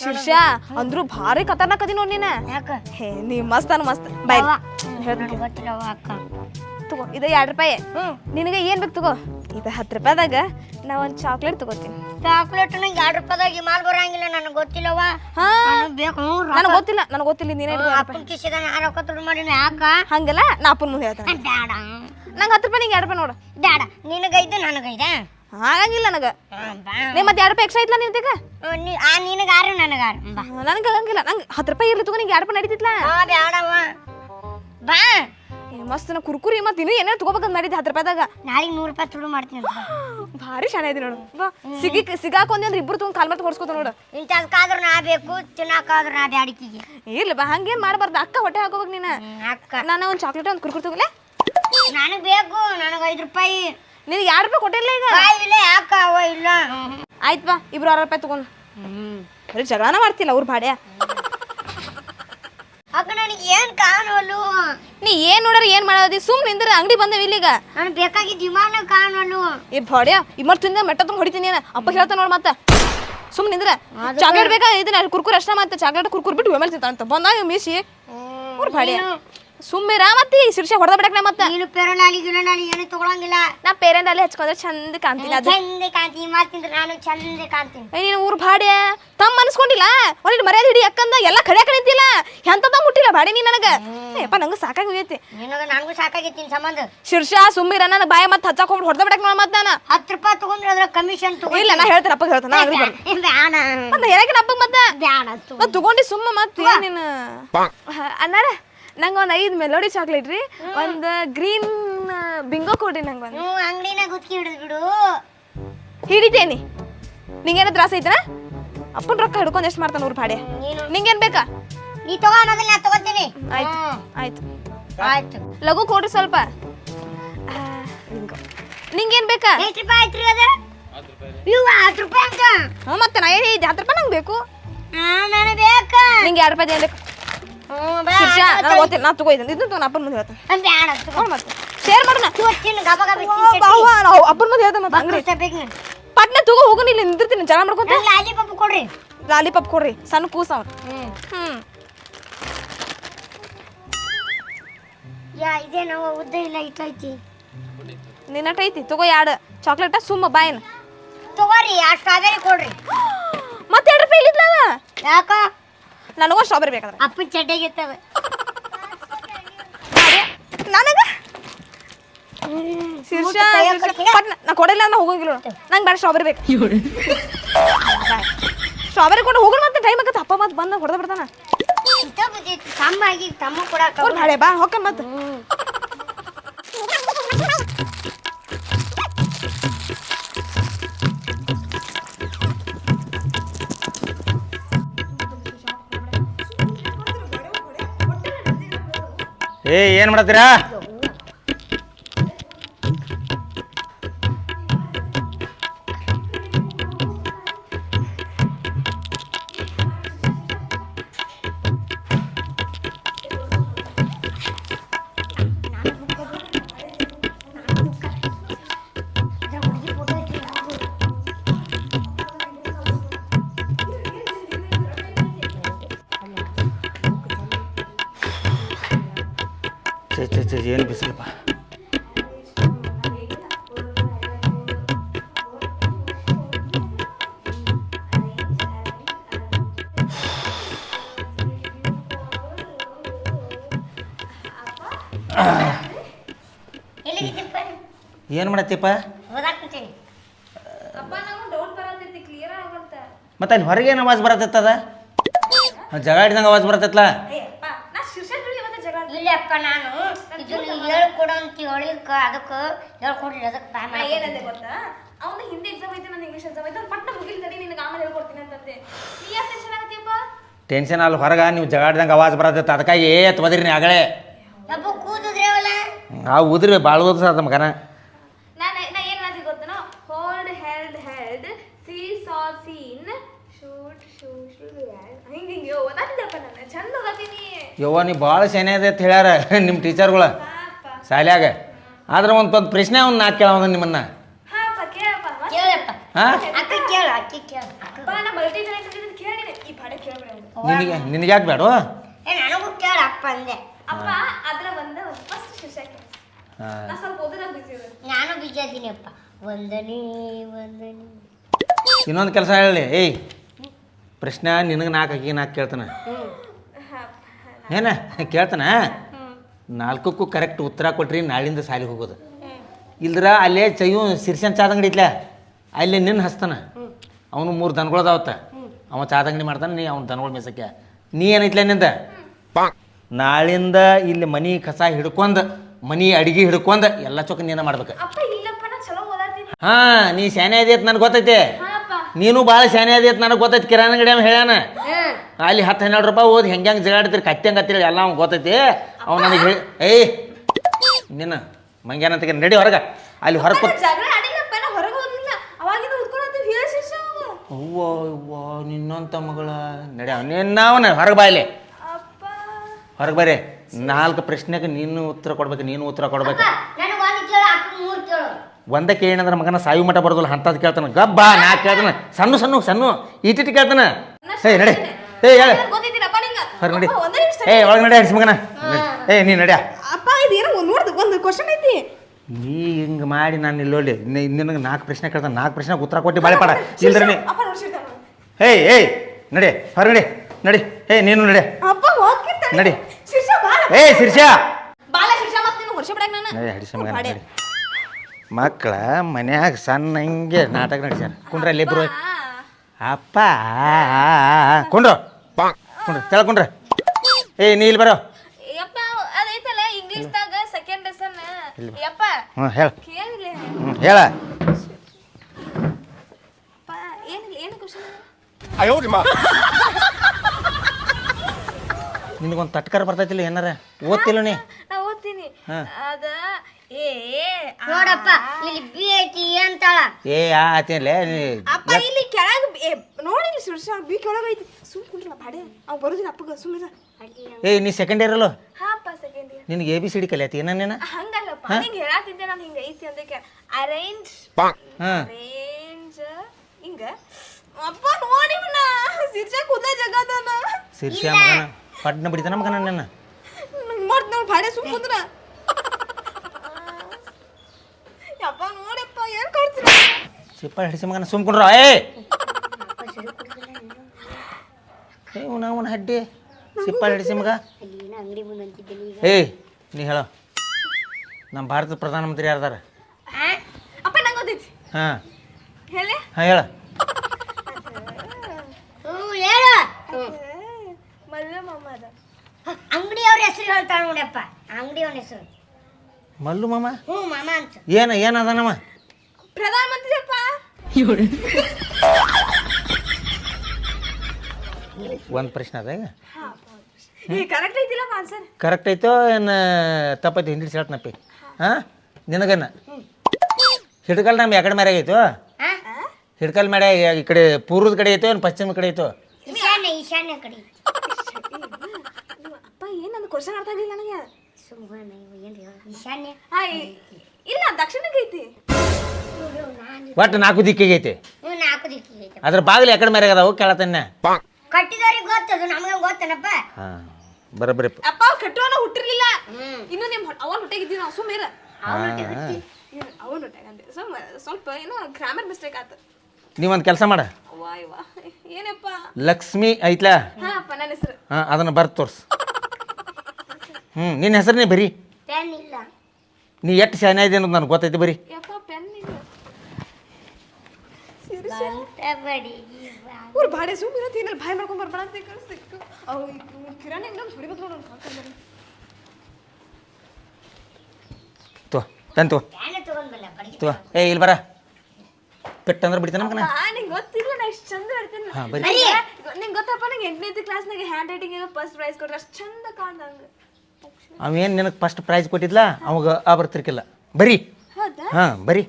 ಶಿರ್ಷ ಅಂದ್ರು ಭಾರಿ ಖತರ್ನಾಕ್ ಅದಿ ನೋಡ್ ನೀನ. ಯಾಕ? ಹೇ ನೀ ಮಸ್ತ್ ಅನ್ ಮಸ್ತ್. ಅಕ್ಕ. ತಗೋ ಇದು ಎರಡು ರೂಪಾಯಿ. ನಿನಗೆ ಏನ್ ಬೇಕು ತಗೋ. ಇದು ಹತ್ತು ರೂಪಾಯಿದಾಗ ನಾ ಒಂದ್ ಚಾಕ್ಲೇಟ್ ತಗೋತೀನಿ. ಚಾಕ್ಲೇಟ್ ನಂಗೆ ಎರಡು ರೂಪಾಯಿದಾಗ ಮಾಲ್ ಬರಂಗಿಲ್ಲ ನನಗೆ ಗೊತ್ತಿಲ್ಲವ ನನಗ್ ಬೇಕು ನನಗೆ ಗೊತ್ತಿಲ್ಲ ನನಗೆ ಗೊತ್ತಿಲ್ಲ ನೀನೇ ಅಪ್ಪನ್ ರೊಕ್ಕ ಮಾಡಿನ ಯಾಕ? ಹಂಗಲ್ಲ ನಾ ಅಪ್ಪನ ಮುಂದೆ ಹೇಳ್ತಾನೆ. ನಂಗೆ ಹತ್ತು ರೂಪಾಯಿ ನಿಂಗೆ ಎರಡು ರೂಪಾಯಿ ನೋಡು. ಡ್ಯಾಡ ನಿನಗೈದು ನನಗೈದ ಹಾಗಂಗಿಲ್ಲ ನನಗೆ. ನೀ ಮತ್ತೆ ಎರಡು ರೂಪಾಯಿ ಎಕ್ಸ್ಟ್ರಾ ಐತ್ಲ ನಿಂತಿಗ ಆ ನಿನಗಾರು ನನಗಾರು ಬಾ. ನನಗೆ ಆಗಂಗಿಲ್ಲ ನಂಗೆ ಹತ್ತು ರೂಪಾಯಿ ಇರ್ಲಿ ತಗೋ ನಿಂಗೆ ಎರಡು ರೂಪಾಯಿ ನಡೀತಿತ್ಲ? ಆ ಬ್ಯಾಡವ್ವ. ಬಾ. ಏ, ಮಸ್ತ್ ನಾ ಕುರ್ಕುರಿ ಮತ್ತೆ ಇನ್ನೂ ಏನೇನು ತಗೋಬೇಕಂತ ನಡೀತಿ ಹತ್ತು ರೂಪಾಯಿದಾಗ. ನಾಳೆಗೆ ನೂರು ರೂಪಾಯಿ ತುಡು ಮಾಡ್ತೀನಿ ಅಂತ. ಭಾರಿ ಶಾನೆ ಐತಿ ನೋಡು. ಬಾ ಸಿಗಿ ಸಿಗಾಕೊಂಡಿ ಅಂದ್ರೆ ಇಬ್ಬರು ತಗೊಂಡು ಕಾಲ್ ಮತ್ತೆ ಹೊಡ್ಸ್ಕೊತ ನೋಡು. ಇಂಥದ್ಕಾದ್ರೂ ನಾ ಬೇಕು ತಿನ್ನಕಾದ್ರೂ ನಾ ಬ್ಯಾಡಿಕಿಗೆ ಇಲ್ಲ ಬಾ ಹಂಗೇನ್ ಮಾಡಬಾರ್ದು. ಅಕ್ಕ ಹೊಟ್ಟೆ ಹಾಕೋಬೇಕು ನೀನು. ಅಕ್ಕ. ನಾನು ಒಂದು ಚಾಕ್ಲೇಟ್ ಒಂದು ಕುರ್ಕುರಿ ತಗೋಲೆ ನನಗೆ ಬೇಕು ನನಗೆ ಐದು ರೂಪಾಯಿ. ನಿನಗೆ ಎರಡು ರೂಪಾಯಿ ಕೊಟ್ಟಿಲ್ಲ ಈಗ? ಇಲ್ಲೇ ಯಾಕೆ ಯಾಕ ಇಲ್ಲ? ಆಯ್ತು ಬಾ ಇಬ್ರು ಆರು ರೂಪಾಯಿ ತಗೊಂಡು. ಹ್ಮ್. ಬರೀ ಜಗಳನ ಮಾಡ್ತಿಲ್ಲ ಅವ್ರ ಬಾಡ್ಯ ಅಕ್ಕ ನನಗೆ ಏನು ಕಾಣೋಲು? ನೀ ಏನು ನೋಡ್ರ ಏನು ಮಾಡೋದಿ? ಸುಮ್ ನಿಂದ್ರ ಅಂಗಡಿ ಬಂದವ ಇಲ್ಲಿಗ. ನನಗೆ ಬೇಕಾಗಿದ್ದ ವಿಮಾನ ಕಾಣೋಲು. ಏ ಬಾಡ್ಯ ಇಮ್ಮರ್ ತಿಂದ ಮೆಟ್ಟ ತುಂಬ ಹೊಡಿತೀನಿ ಏನ ಅಪ್ಪ ಹೇಳ್ತಾ ನೋಡ್ ಮತ್ತ. ಸುಮ್ ನಿಂದ್ರ. ಚಾಕ್ಲೇಟ್ ಬೇಕಾ? ಇದನ್ನ ಕುರ್ಕುರ್ ಅಷ್ಟ ಮತ್ತೆ ಚಾಕ್ಲೇಟ್ ಕುರ್ಕುರ್ ಬಿಟ್ಟು ಅಂತ ತಿಂತಾನಂತ ಬಂದಾಗ ಮೀಸಿ ಅವ್ರ ಬಾಡ್ಯ ಸುಮ್ಮಿರ ಮತ್ತೆ? ಈ ಶಿರ್ಷ ಹೊಡೆದ ಬಿಡಕ್ ನಾ ಮತ್ತ. ನೀನು ಪೇರನಾಳಿ ಗಿರನಾಲಿ ಏನು ತಗೊಳಂಗಿಲ್ಲ. ನಾ ಪೇರೆಂಟ್ ಅಲ್ಲಿ ಹಚ್ಕೊಂಡ್ರೆ ಚಂದ ಕಾಣ್ತೀನಿ ಅದು. ಚಂದ ಕಾಂತಿ ಮಾತಿಂದ್ರೆ ನಾನು ಚಂದ ಕಾಣ್ತೀನಿ. ಏ, ನೀನು ಊರ್ ಭಾಡೆ ತಮ್ಮ ಅನ್ಸ್ಕೊಂಡಿಲ್ಲ? ಒಳ್ಳೆ ಮರ್ಯಾದೆ ಹಿಡಿ ಅಕ್ಕಂದ ಎಲ್ಲ ಕಡ್ಯಾಕ ನಿಂತಿಲ್ಲ ಎಂತದ ಮುಟ್ಟಿಲ್ಲ ಬಾಡಿ ನೀ ನನಗ? ಏಪ್ಪ ನಂಗೆ ಸಾಕಾಗಿ ಹೋಗೈತಿ. ನಿನಗ ನನಗೂ ಸಾಕಾಗಿತ್ತು ನಿನ್ ಸಂಬಂಧ. ಶಿರ್ಷ ಸುಮ್ಮಿರ ನನ್ನ ಬಾಯ ಮತ್ತೆ ಹಚ್ಚಕ್ ಹೋಗ್ಬಿಟ್ಟು ಹೊಡೆದ ಬಿಡಕ್ ನೋಡ ಮತ್ತೆ ನಾನು. ಹತ್ತು ರೂಪಾಯಿ ತಗೊಂಡ್ರೆ ಅದ್ರ ಕಮಿಷನ್ ತಗೋ ಇಲ್ಲ ನಾ ಹೇಳ್ತೇನೆ ಅಪ್ಪ ಹೇಳ್ತಾನೆ ನಾ ಅಂಗಡಿ ಬರ್ತೀನಿ. ಮತ್ತೆ ಹೇಳಕ್ಕೆ ಅಪ್ಪಗೆ ಮತ್ತೆ ತಗೊಂಡಿ ಸುಮ್ಮ ಮತ್ತೆ ನೀನು? ಅನ್ನಾರ? ನಂಗೆ ಒಂದು ಐದು ಮೆಲೋಡಿ ಚಾಕ್ಲೇಟ್ ರೀ ಒಂದು ಗ್ರೀನ್ ಬಿಂಗೋ ಕೊಡ್ರಿ ನಂಗೆ ಒಂದು ಹ್ಞೂ ಅಂಗಡಿನ ಗುತ್ತಿ ಹಿಡಿದು ಬಿಡು. ಹಿಡಿತೇನಿ. ನಿಂಗೇನ ತ್ರಾಸ ಐತನ? ಅಪ್ಪನ ರೊಕ್ಕ ಹಿಡ್ಕೊಂಡು ಎಷ್ಟು ಮಾಡ್ತಾನೆ ಊರ್ ಪಾಡೆ ನೀನು. ನಿಂಗೇನ್ ಬೇಕಾ? ನೀ ತಗೋ ಅನ್ನೋದಿಲ್ಲ ನಾನು ತಗೋತೀನಿ. ಆಯ್ತು ಆಯ್ತು. ಆಯ್ತು. ಲಘು ಕೊಡ್ರಿ ಸ್ವಲ್ಪ. ಬಿಂಗೋ ನಿಂಗೇನ್ ಬೇಕಾ? ಎಷ್ಟು ರೂಪಾಯಿ ಆಯ್ತು ರೀ ಅದು. ಇವು ಹತ್ತು ರೂಪಾಯಿ ಅಂತ. ಹ್ಞೂ ಮತ್ತೆ ನಾ ಹೇಳಿ ಹತ್ತು ರೂಪಾಯಿ ನಂಗೆ ಬೇಕು. ನನಗೆ ಬೇಕು. ನಿಂಗೆ ಎರಡು ರೂಪಾಯಿ ಬೇಕು? ಶಿರ್ಷ ನಾನು ಗೊತ್ತಿಲ್ಲ ನಾ ತಗೋ ಇದನ್ನ ಇದನ್ನ ತಗೋ ಅಪ್ಪನ ಮುಂದೆ ಹೇಳ್ತಾನೆ. ಮತ್ತೆ. ಶೇರ್ ನಾವು ಅಪ್ಪನ ಮುಂದೆ ಹೇಳ್ತಾನೆ ಮತ್ತೆ ಅಂಗಡಿ ಪಟ್ನೆ ತಗೋ ಹೋಗು ಇಲ್ಲಿ ನಿಂದಿರ್ತೀನಿ ಜಗಳ ಮಾಡ್ಕೊಂತ. ಲಾಲಿಪಾಪ್ ಕೊಡ್ರಿ. ಲಾಲಿಪಾಪ್ ಕೊಡ್ರಿ ಸಣ್ಣ ಕೂಸ ಅವ್ನು. ಹ್ಞೂ ಹ್ಮ್. ಯಾ ಇದೇ ನಾವು ಉದ್ದ ಇಲ್ಲ ಇಟ್ಟೈತಿ ನಿನ್ನಟ ಐತಿ ತಗೋ ಎರಡು. ಚಾಕ್ಲೇಟ ಸುಮ್ಮ ಬಾಯಿನ ತಗೋರಿ ಆ ಸ್ಟ್ರಾಬೆರಿ ಕೊಡ್ರಿ. ಮತ್ತೆ ಎರಡು ರೂಪಾಯಿ ಇಲ್ಲಿದ್ಲ ಯಾಕ? ನನಗೂ ಸ್ಟ್ರಾಬೆರಿ ಬೇಕಾದ್ರೆ. ಅಪ್ಪನ ಚಡ್ಡೆಗಿತ್ತದ ನನಗ? ಶೀರ್ಷ ನಾ ಕೊಡಲ್ಲ ನಾ ಹೋಗಂಗಿಲ್ಲ. ನಂಗೆ ಬೇಡ ಸ್ಟ್ರಾಬೆರಿ ಬೇಕು. ಸ್ಟ್ರಾಬೆರಿ ಕೊಟ್ಟು ಹೋಗೋಣ ಮತ್ತೆ ಟೈಮ್ ಆಗತ್ತೆ. ಅಪ್ಪ ಮತ್ತೆ ಬಂದ ಹೊಡೆದ ಬಿಡ್ತಾನ. ತಮ್ಮ ಆಗಿ ತಮ್ಮ ಬಾ ಹೊಕ್ಕನ್ ಮತ್ತೆ ಏ ಏನು ಮಾಡತ್ತೀರಾ? ಏನು ಬಿಸಿಲಪ್ಪ. ಏನು ಮಾಡತ್ತೀಪ ಮತ್ತೆ ಅಲ್ಲಿ ಹೊರಗೆ ಏನು ಆವಾಜ್ ಬರತ್ತದ? ಜಗಾಡಿದಂಗೆ ಆವಾಜ್ ಬರತ್ತಲ್ಲ ಇಲ್ಲಪ್ಪ ನಾನು ಇದನ್ನ ಹೇಳ್ಕೊಡು ಅಂತ ಹೇಳಿಕ ಅದಕ್ಕೆ ಹೇಳ್ಕೊಡ್ರಿ ಅದಕ್ಕೆ ಬಾ ನಾ ಏನಂದೆ ಗೊತ್ತಾ? ಅವನ ಹಿಂದಿ ಎಕ್ಸಾಮ್ ಐತೆ ನನ್ನ ಇಂಗ್ಲಿಷ್ ಎಕ್ಸಾಮ್ ಐತೆ ಅವ್ನು ಪಟ್ಟ ಮುಗಿಲ್ ತಡಿ ನಿನಗೆ ಆಮೇಲೆ ಹೇಳ್ಕೊಡ್ತೀನಿ ಅಂತಂದೆ. ನೀ ಯಾಕೆ ಟೆನ್ಷನ್ ಆಗತ್ತೀಯಪ್ಪ? ಟೆನ್ಷನ್ ಅಲ್ಲಿ ಹೊರಗೆ ನೀವು ಜಗಾಡ್ದಂಗೆ ಆವಾಜ್ ಬರತ್ತೆ ಅದಕ್ಕಾಗಿ ಏತ್ ಬದಿರಿ ನೀ ಆಗಲೇ ಯಪ್ಪ ಕೂದಿದ್ರೇವಲ್ಲ ಆ ಉದ್ರಿ ಭಾಳ ಓದಿಸ ಮಗನ ನಾನು ನಾ ಏನು ಹೇಳ್ತೀನಿ ಗೊತ್ತನೋ ಹೋಲ್ಡ್ ಹೆಲ್ಡ್ ಹೆಲ್ಡ್ ಸಿ ಸಾ ಸೀನ್ ಶೂಟ್ ಶೂಟ್ ಶೂಟ್ ಹಿಂಗೆ ಹಿಂಗೆ ಓದಾತಿದ್ದಪ್ಪ ನಾನು ಚಂದ ಓದಾತೀನಿ ಯವ್ವ ನೀ ಭಾಳ ಶನಿ ಅದ ಅಂತ ಹೇಳ್ಯಾರ ನಿಮ್ಮ ಟೀಚರ್ಗಳು ಪಾಪ ಶಾಲ್ಯಾಗ ಆದ್ರೆ ಒಂದು ಒಂದು ಪ್ರಶ್ನೆ ಒಂದು ನಾಲ್ಕು ಕೇಳೋದ ನಿಮ್ಮನ್ನ. ಹಾಪ ಕೇಳಪ್ಪ ಕೇಳಪ್ಪ. ಹಾಂ? ಅಕ್ಕ ಕೇಳು ಅಕ್ಕಿ ಕೇಳು ಅಕ್ಕ. ಅಪ್ಪ ನಾ ಮಲ್ಟಿ ಟ್ಯಾಲೆಂಟೆಡ್ ಕೇಳ ಕೇಳಿ ಈ ಪಾಡೆ ಕೇಳ್ಬೇಡ ನಿನಗೆ ನಿನಗೆ ಯಾಕೆ ಬೇಡ ಇನ್ನೊಂದು ಕೆಲಸ ಹೇಳಿ. ಏಯ್ ಪ್ರಶ್ನೆ ನಿನಗೆ ನಾಲ್ಕು ಹಾಕಿ ನಾಲ್ಕು ಕೇಳ್ತಾನೆ. ಏನ? ಕೇಳ್ತಾನ? ನಾಲ್ಕಕ್ಕೂ ಕರೆಕ್ಟ್ ಉತ್ತರ ಕೊಟ್ರಿ ನಾಳಿಂದ ಸಾಲಿಗೆ ಹೋಗೋದು. ಇಲ್ದ್ರ ಅಲ್ಲೇ ಚೈಯು ಸಿರ್ಸನ್ ಚಾದಂಗಡಿ ಇತ್ಲ ಅಲ್ಲಿ ನಿನ್ನ ಹಸ್ತಾನ. ಅವನು ಮೂರು ದನಗಳದಾವತ್ತ ಅವ ಚಾದಂಗಡಿ ಮಾಡ್ತಾನೆ ನೀ ಅವ್ನ ದನಗಳ ಮೇಸಕ್ಕೆ ನೀ ಏನೈತ್ಲ ನಿಂದ? ನಾಳಿಂದ ಇಲ್ಲಿ ಮನಿ ಕಸ ಹಿಡ್ಕೊಂದ ಮನಿ ಅಡಿಗೆ ಹಿಡ್ಕೊಂಡ್ ಎಲ್ಲ ಚೊಕ್ಕ ನೀನ ಮಾಡ್ಬೇಕು. ಹಾ ನೀ ಶಾನೆ ಅದೇತ್ ನನಗೆ ಗೊತ್ತೈತೆ. ನೀನು ಭಾಳ ಶಾನೆ ಅದೇತ್ ನನಗೆ ಗೊತ್ತೈತಿ ಕಿರಾಣಿ ಅಂಗಡಿ ಅವ್ನು ಹೇಳ್ಯಾನ. ಅಲ್ಲಿ ಹತ್ತು ಹನ್ನೆರಡು ರೂಪಾಯಿ ಓದಿ ಹೆಂಗೆ ಹೆಂಗೆ ಜಗಾಡ್ತೀರಿ ಕತ್ತಂಗೆ ಅಂತೇಳಿ ಎಲ್ಲ ಅವ್ನು ಗೊತ್ತೈತಿ. ಅವ್ನು ನನಗೆ ಹೇಳಿ ಏಯ್ ನಿನ್ನ ಮಂಗ್ಯಾನಂತ ನಡಿ ಹೊರಗೆ. ಅಲ್ಲಿ ಹೊರಗೆ ಕೂತ್ ಜಗಳ ಆಡಿಲ್ಲಪ್ಪ ನಾ ಹೊರಗೆ ಹೋಗಿಲ್ಲ ಅವಾಗಿಂದ ಉದ್ಕೊಳತ್ತೀವಿ ಹೇಳ ಶಿರ್ಷ ಅವ್ವ ಅವ್ವ ನಿನ್ನಂತ ಮಗಳ. ನಡಿ ನಿನ್ನ ಅವನ ಹೊರಗೆ ಬಾಯ್ಲಿ ಹೊರಗೆ ಬರ್ರಿ. ನಾಲ್ಕು ಪ್ರಶ್ನೆಗೆ ನೀನು ಉತ್ತರ ಕೊಡ್ಬೇಕು ನೀನು ಉತ್ತರ ಕೊಡ್ಬೇಕು. ಒಂದಕ್ಕೆ ಏನಂದ್ರೆ ಮಗನ ಸಾಯು ಮಠ ಬರೋದಿಲ್ಲ ಅಂತದ್ ಕೇಳ್ತಾನೆ. ಗಬ್ಬಾ ನಾ ಕೇಳ್ತಾನೆ. ಸಣ್ಣ ಸಣ್ಣ ಸಣ್ಣ. ಇಟ್ಟಿಟ್ಟು ಕೇಳ್ತಾನೆ. ಸರಿ ನಡಿ. ಏಯ್ ಹೇಳ ಗೊತ್ತಿದ್ದೀನಪ್ಪ ನಿಂಗ? ಹೊರ ನೋಡಿ. ಅಪ್ಪ, ಒಂದೇ ನಿಮಿಷ ಏಯ್ ಒಳಗೆ ನಡ್ಯಾ ಏಯ್ ನೀ ನಡ್ಯಾ ಅಪ್ಪ ಇದೇನೋ ಒಂದು ನೋಡ್ದು ಒಂದು ಕ್ವಶನ್ ಐತಿ. ನೀ ಹಿಂಗೆ ಮಾಡಿ ನಾನು ಇಲ್ಲೋಡಿ ನಿನಗೆ ನಾಲ್ಕು ಪ್ರಶ್ನೆ ಕೇಳ್ತಾನೆ. ನಾಲ್ಕು ಪ್ರಶ್ನೆ ಉತ್ತರ ಕೊಟ್ಟು ಬಾಳೆ ಪಾಡ ಇಲ್ದ್ರೆ ನೀ ಅಪ್ಪ ನೋಡ್ಸಿರ್ತಾನ ಏಯ್ ಏಯ್ ನಡಿ. ಹೊರ ನಡಿ. ನಡಿ. ಹೇ ನೀನು ನಡಿ. ಅಪ್ಪ ಹೋಗ್ತಿರ್ತಾನೆ ನಡಿ. ಶಿರ್ಷ ಏಯ್ ಶಿರ್ಷ. ಬಾಲ ಶಿರ್ಷ ಮತ್ತೆ ನೀನು ವರ್ಷ ಬಿಡಕ್ ನಾನು. ನಡಿ ಹಡಿಸಿ ಮಗನ ನಡಿ. ಮಕ್ಕಳ ಮನ್ಯಾಗ ಸಣ್ಣ ಹಿಂಗೆ ನಾಟಕ ನಡೆಸ್ಯಾರ. ಕುಂಡ್ರ ಅಲ್ಲಿ ಇಬ್ರು ಅಪ್ಪ. ಕುಂಡ್ರು. ಕುಂಡ್ರು ತೆಳ್ಕೊಂಡ್ರೆ. ಏ ನೀ ಇಲ್ಲಿ ಬರೋ. ಯಪ್ಪ ಅದೈತಲ್ಲ ಇಂಗ್ಲಿಷ್ದಾಗ ಸೆಕೆಂಡ್ ಲೆಸನ್ ಯಪ್ಪ ಹ್ಞೂ ಹೇಳ. ಕೇಳಿಲ್ಲ. ಹ್ಞೂ ಹೇಳ. ಏನಿಲ್ಲ ಏನು ಕ್ವಶನ್ ನಿನಗೊಂದು ತಟ್ಕರ್ ಬರ್ತೈತಿಲ್ಲ ಏನಾರ? ಓದ್ತಿಲ್ಲ ನೀ? ನಾ ಓದ್ತೀನಿ. ಅದ ಏ. ನೋಡಪ್ಪ ಇಲ್ಲಿ ಬಿ ಐತಿ ಅಂತಾಳ. ಏ ಆ ಆತೇಲೆ ನೀ ಅಪ್ಪ ಇಲ್ಲಿ ಕೆಳಗ ಏ ನೋಡಿಲ್ಲ ಸುರ್ಸ ಬಿ ಕೆಳಗೆ ಐತಿ ಸುಮ್ ಕುಂಡ್ರಲ್ಲ ಬಾಡೆ. ಅವ್ ಬರುದಿಲ್ಲ ಅಪ್ಪಗ ಸುಮ್ಮನೆ ಏ ನೀ ಸೆಕೆಂಡ್ ಇಯರ್ ಅಲ್ಲೋ? ಹಾ ಅಪ್ಪ ಸೆಕೆಂಡ್ ಇಯರ್ ನಿನಗೆ ಎ ಬಿ ಸಿ ಡಿ ಕಲಿಯತಿ ಏನೇನ ಹಂಗಲ್ಲಪ್ಪ ನಿಂಗೆ ಹೇಳಾತಿದ್ದೆ ನಾನು ಹಿಂಗೆ ಐತಿ ಅಂತ ಅರೇಂಜ್ ಹಾಂ. ಅರೇಂಜ್ ಹಿಂಗ. ಅಪ್ಪ ನೋಡಿ ಮನ ಸಿರ್ಸ ಕುದ ಜಗದನ ಶಿರ್ಷ ಮಗನ. ಪಡ್ನ ಬಿಡಿತಾನ ಮಗನ ನನ್ನ? ಮರ್ತ್ ನಾವು ಬಾಡೆ ಸುಮ್ ಕುಂದ್ರ. ಯಪ್ಪ ನೋಡಪ್ಪ ಏನ್ ಕೊಡ್ತೀನಿ ಸಿಪ್ಪ ಹಿಡಿಸಿ ಮಗನ ಸುಮ್ಕೊಂಡ್ರ ಏ ಏ! ಅವನ ಹಡ್ಡಿ ಸಿಪ್ಪಲ್ ಹಿಡಿಸಿ ಮಗ ಅಂಗಡಿ ಮುಂದೆ ಅಂತಿದ್ದೀನಿ ಈಗ ಏಯ್ ನೀ ಹೇಳು. ನಮ್ಮ ಭಾರತದ ಪ್ರಧಾನಮಂತ್ರಿ ಯಾರ್ದಾರ? ಅಪ್ಪ ನಂಗೆ ಗೊತ್ತೈತಿ. ಹಾಂ. ಹೇಳಿ. ಹಾಂ ಹೇಳ. ಹ್ಞೂ ಹೇಳು. ಮಲ್ಲ ಮಮ್ಮದ ಅಂಗಡಿ ಅವ್ರ ಹೆಸರು ಹೇಳ್ತಾಳ ನೋಡಪ್ಪ ಅಂಗಡಿ ಅವನ ಹೆಸರು. ಮಲ್ಲು ಮಾಮ? ಹ್ಞೂ ಮಾಮ ಅಂತ. ಏನು ಏನದನಮ್ಮ ಪ್ರಧಾನ ಮಂತ್ರಿ ಅಪ್ಪ. ಒಂದು ಪ್ರಶ್ನೆ ಅದ ಕರೆಕ್ಟ್ ಐತೋ ಏನು ತಪ್ಪೈತಿ ಹಿಂದಿ ಹೇಳ್ತನಪ್ಪಿ ಹಾಂ. ನಿನಗನ್ನ? ಹಿಡ್ಕಲ್ ನಮ್ಮ ಯಾಕಡೆ ಮ್ಯಾರ ಐತೋ ಹಾ? ಹಿಡ್ಕಲ್ ಮ್ಯಾಡೆ ಈ ಕಡೆ ಪೂರ್ವದ ಕಡೆ ಐತೋ ಏನು ಪಶ್ಚಿಮ ಕಡೆ ಐತೋ? ಈಶಾನ್ಯ ಕಡೆ ಅಪ್ಪ ಏನು ನಂದು ಕ್ವಶನ್ ಅರ್ಥ ಆಗಿಲ್ಲ ನನಗೆ? ಸುಮ್ಮನೆ ಏನು ಹೇಳು ಈಶಾನ್ಯ? ಇಲ್ಲ ದಕ್ಷಿಣಕ್ಕೆ ಐತಿ. ಒಟ್ಟು ನಾಲ್ಕು ದಿಕ್ಕಿಗೆ ಐತಿ. ನಾಲ್ಕು ದಿಕ್ಕಿಗೆ ಐತೆ. ಅದ್ರ ಬಾಗಿಲು ಯಾಕಡೆ ಮ್ಯಾರ ಅದಾವು ಕೇಳತನ್ನ ಕಟ್ಟಿದವ್ರಿಗೆ ಗೊತ್ತದು ನಮಗೆ ಗೊತ್ತೇನಪ್ಪ? ಹಾಂ ಬರೋಬ್ಬರಿ ಅಪ್ಪ. ಅವ್ರು ಕಟ್ಟುವನ ಹುಟ್ಟಿರ್ಲಿಲ್ಲ. ಇನ್ನು ನಿಮ್ ಅವನ್ ಹೊಟ್ಟೆಗಿದ್ದೀವಿ ನಾವು ಸುಮ್ಮನೆ ಹಾಂ. ಅವನ್ ಸುಮ್ಮ ಸ್ವಲ್ಪ ಏನೋ ಗ್ರಾಮರ್ ಮಿಸ್ಟೇಕ್ ಆತ. ನೀವೊಂದು ಕೆಲಸ ಮಾಡ. ವಾಯ್ ವಾ ಏನಪ್ಪ? ಲಕ್ಷ್ಮಿ ಐತ್ಲಾ? ಹಾ ಅಪ್ಪ ನನ್ನ ಹೆಸರು. ಹಾಂ ಅದನ್ನು ಬರ್ದು ತೋರ್ಸು. ಹ್ಞೂ ನಿನ್ನ ಹೆಸರು ನೀ ಬರೀ. ಪೆನ್ ಇಲ್ಲ. ನೀ ಎಷ್ಟು ಶಾನೆ ಇದೆ ಅನ್ನೋದು ನನಗೆ ಗೊತ್ತೈತಿ ಬರೀ. ಯಪ್ಪ ಪೆನ್ ಇಲ್ಲ ಬಂತ ಬಡಿ ಅವ್ರು ಬಾಡೆ ಸುಮ್ಮನೆ ಏನಲ್ಲಿ ಬಾಯ್ ಮಾಡ್ಕೊಂಡ್ ಬರ್ಬೇಡ ಅಂತ ಕಳ್ಸಿಕ್ಕು ಅವು ಕಿರಾಣಿ ಅಂಗಡಿ ಹೊಡಿಬೇಕು ನೋಡು ಹಾಕೊಂಡ್ಬರ್ರಿ ತೋ ತಂತು ಏ ಇಲ್ಲಿ ಬರ. ಪೆಟ್ಟು ಅಂದ್ರೆ ಬಿಡ್ತಾನೆ ನಿಂಗೆ ಗೊತ್ತಿಲ್ಲ ನಾ ಚಂದ ಹಾಂ ಬರೀ. ನಿಂಗೆ ಗೊತ್ತಪ್ಪ ನಂಗೆ ಎಂಟನೇದು ಕ್ಲಾಸ್ನಾಗ ಹ್ಯಾಂಡ್ ರೈಟಿಂಗ್ ಫಸ್ಟ್ ಪ್ರೈಸ್ ಕೊಟ್ರೆ ಅಷ್ಟು ಚಂದ ಕಾಣ್ದಂಗೆ ಅವೇನು ನಿನಗೆ ಫಸ್ಟ್ ಪ್ರೈಸ್ ಕೊಟ್ಟಿದ್ಲ? ಅವಾಗ ಆ ಬರ್ತಿರ್ಕಿಲ್ಲ. ಬರೀ. ಹೌದಾ? ಹಾಂ ಬರೀ.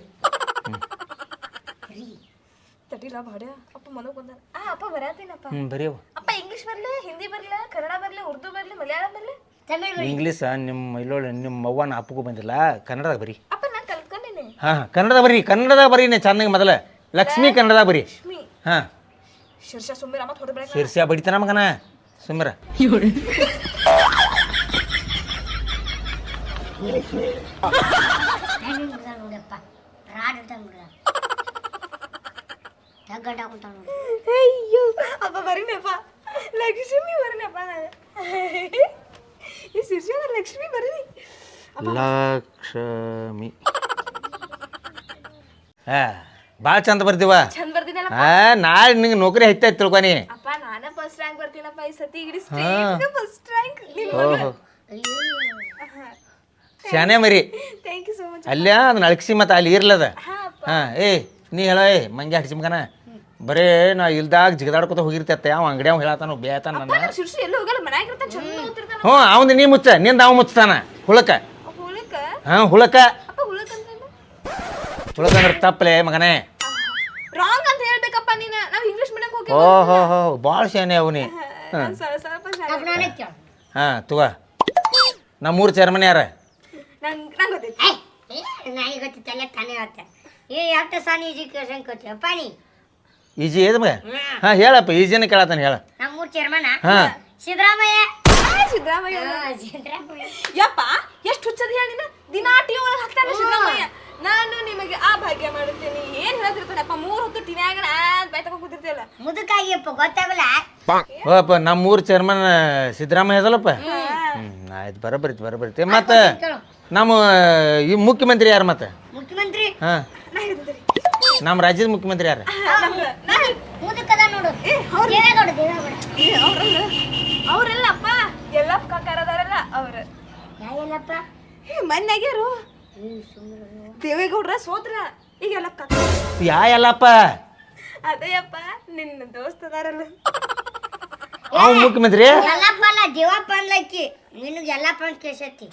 ತಟಿಲ್ಲ ಬಾಡ ಅಪ್ಪ ಮನೋ ಬಂದಾನ ಆ ಅಪ್ಪ ಬರಾತೀನಪ್ಪ ಹ್ಞೂ ಬರೀವು ಅಪ್ಪ ಇಂಗ್ಲಿಷ್ ಬರ್ಲಿ ಹಿಂದಿ ಬರ್ಲ ಕನ್ನಡ ಬರ್ಲಿ ಉರ್ದು ಬರ್ಲಿ ಮಲಯಾಳಂ ಬರ್ಲಿ. ತಮಿಳ್ ಇಂಗ್ಲೀಷ ನಿಮ್ಮ ಇಲ್ಲೋಳಿ ನಿಮ್ಮ ಅವ್ವನ ಅಪ್ಪಗೂ ಬಂದಿಲ್ಲ. ಕನ್ನಡದಾಗ ಬರಿ. ಅಪ್ಪ ನಾನು ಕಲ್ತ್ಕೊಂಡಿನಿ. ಹಾಂ ಕನ್ನಡದಾಗ ಬರೀ ಕನ್ನಡದಾಗ ಬರೀ ನೀ ಚೆನ್ನಾಗಿ ಮೊದಲ. ಲಕ್ಷ್ಮಿ ಕನ್ನಡದಾಗ ಬರಿ. ಲಕ್ಷ್ಮಿ. ಹಾಂ. ಶಿರ್ಷ ಸುಮ್ಮಿರ ಮತ್ತೆ ಹೊಡೆದ್ ಬೆಳಕ ಶಿರ್ಸ್ಯಾ ಬಡಿತಾನ ಮಗನ? ಸುಮ್ಮಿರ. ಹೆಂಗ್ ನೋಡಪ್ಪ ರಾಡ್ ಇಡ್ತಾನ ಬಿಡ ಬರೀನಪ್ಪ ಲಕ್ಷ್ಮಿ ಭಾಳ ಚಂದ ಬರ್ತೀವ ಚಂದ ಬರ್ತೀನಲ್ಲ ನಾಳೆ ನಿಂಗೆ ನೌಕರಿ ಹೆಚ್ಚಾಯ್ತು ತಿಳ್ಕೊನಿ ಅಪ್ಪ ನಾನ ಫಸ್ಟ್ ರ್ಯಾಂಕ್ ಬರ್ತೀನಪ್ಪ ಈ ಸತಿ. ಇಡೀ ಹಾ. ಫಸ್ಟ್ ರ್ಯಾಂಕ್ ಓಹೋ. ಶಾನೆ ಮರಿ. ಥ್ಯಾಂಕ್ ಯು ಸೋ ಮಚ್ ಅಲ್ಲೇ ಅದನ್ನ ಅಳಕ್ಸಿ ಮತ್ತೆ ಅಲ್ಲಿ ಇರ್ಲದ. ಹಾ ಅಪ್ಪ. ಏ ನೀ ಹೇಳ ಏ ಮಂಗೆ ಹಡ್ಸಿ ಮಗನ ಬರೇ ನಾ ಇಲ್ದಾಗ ಜಿಗದಾಡ್ಕೊತ ಹೋಗಿರ್ತೈತೆ ಅವ ಅಂಗಡಿ ಅವ್ ಹೇಳತ್ತಾನ ಬೇತಾನ ನನ್ನ. ನಾನು ಎಲ್ಲ ಹೋಗಲ್ಲ ಮನ್ಯಾಗ ಇರ್ತಾನೆ ಚಂದ ಓದ್ತಿರ್ತಾನ ಹ್ಞೂ ಅವನು ನೀ ಮುಚ್ಚ ನಿಂದ ಅವ ಮುಚ್ತಾನ ಹುಳಕ. ಹುಳಕ? ಹಾಂ ಹುಳಕ. ಅಪ್ಪ ಹುಳಕ ಅಂತ ಹುಳಕ ಅಂದ್ರೆ ತಪ್ಪಲೆ ಮಗನೇ. ರಾಂಗ್ ಅಂತ ಹೇಳ್ಬೇಕಪ್ಪ ನೀನ. ನಾವ್ ಇಂಗ್ಲಿಷ್ ಮೀಡಿಯಂ ಹೋಗಿ ಓಹೋ ಹೋ ಭಾಳ ಶಾನೆ ಅವನಿ ಹಾಂ. ತಗೋ. ನಮ್ಮೂರು ಚೇರ್ಮನ್ ಯಾರ? ನಂಗ್ ನಂಗ್ ಗೊತ್ತೈತಿ. ಏ ನನಗೆ ಗೊತ್ತಿತ್ತಲ್ಲ ತಾನೇ ಏ ಯಾಕೆ ಸಾನಿ ಎಜುಕೇಶನ್ ಕೊಟ್ಟಿಯಪ್ಪ ನೀ? ಈಜಿ ಏದ ಮಗ? ಹಾ ಹೇಳಪ್ಪ ಈಜಿನ ಕೇಳತ್ತಾನ ಹೇಳ. ನಮ್ಮೂರ್ ಚೇರ್ಮನ ಹಾಂ. ಸಿದ್ದರಾಮಯ್ಯ. ಆ, ಸಿದ್ದರಾಮಯ್ಯ ಹಾ, ಸಿದ್ದರಾಮಯ್ಯ. ಯಪ್ಪ ಎಷ್ಟು ಹುಚ್ಚದ ಹೇಳಿ ನೀನು? ದಿನಾ ಟಿವಿ ಒಳಗೆ ಹಾಕ್ತಾನೆ ಸಿದ್ದರಾಮಯ್ಯ. ನಾನು ನಿಮಗೆ ಆ ಭಾಗ್ಯ ಮಾಡುತ್ತೇನೆ. ಏನ್ ಹೇಳ್ತಿರ್ತಾನಪ್ಪ? ಮೂರು ಹೊತ್ತು ಟಿವಿಯಾಗ ಬೈತಕ ತಗೊಂಡ್ ಕೂತಿರ್ತಿಯಲ್ಲ. ಮುದುಕಾಗಿಯಪ್ಪ ಗೊತ್ತಾಗಲ್ಲ? ಓಪ್ಪ ನಮ್ಮ ಊರ್ ಚೇರ್ಮನ್ ಸಿದ್ದರಾಮಯ್ಯ ಅದಲ್ಲಪ್ಪ? ಹ್ಮ್. ಆಯ್ತು ಬರೋಬ್ಬರಿ ಬರೋಬ್ಬರಿ ಮತ್ತೆ ನಮ್ಮ ಈ ಮುಖ್ಯಮಂತ್ರಿ ಯಾರು ಮತ್ತೆ? ಮುಖ್ಯಮಂತ್ರಿ? ಹಾಂ. ನಮ್ಮ ರಾಜ್ಯದ ಮುಖ್ಯಮಂತ್ರಿ ಯಾರು? ಮುದುಕದ ನೋಡು. ದೇವೇಗೌಡ ದೇವೇಗೌಡ ಅವ್ರಲ್ಲ. ಅವ್ರಲ್ಲಪ್ಪ. ಎಲ್ಲ ಕಾಕಾರದಾರಲ್ಲ ಅವ್ರ. ಸುಮ್ಮನೆ ದೇವೇಗೌಡ್ರ ಸೋತ್ರ ಈಗ ಎಲ್ಲ ಕಾಕ ಯಾ ಎಲ್ಲಪ್ಪ ಅದೇಯಪ್ಪ ನಿನ್ನ ದೋಸ್ತ ಅದಾರಲ್ಲ. ಅವ ಮುಖ್ಯಮಂತ್ರಿ? ಎಲ್ಲಪ್ಪ ಅಲ್ಲ ದೇವಪ್ಪ ಅಲ್ಲಕ್ಕಿ ನಿನಗೆ ಎಲ್ಲಪ್ಪ ಅಂತ ಕೇಸತ್ತಿ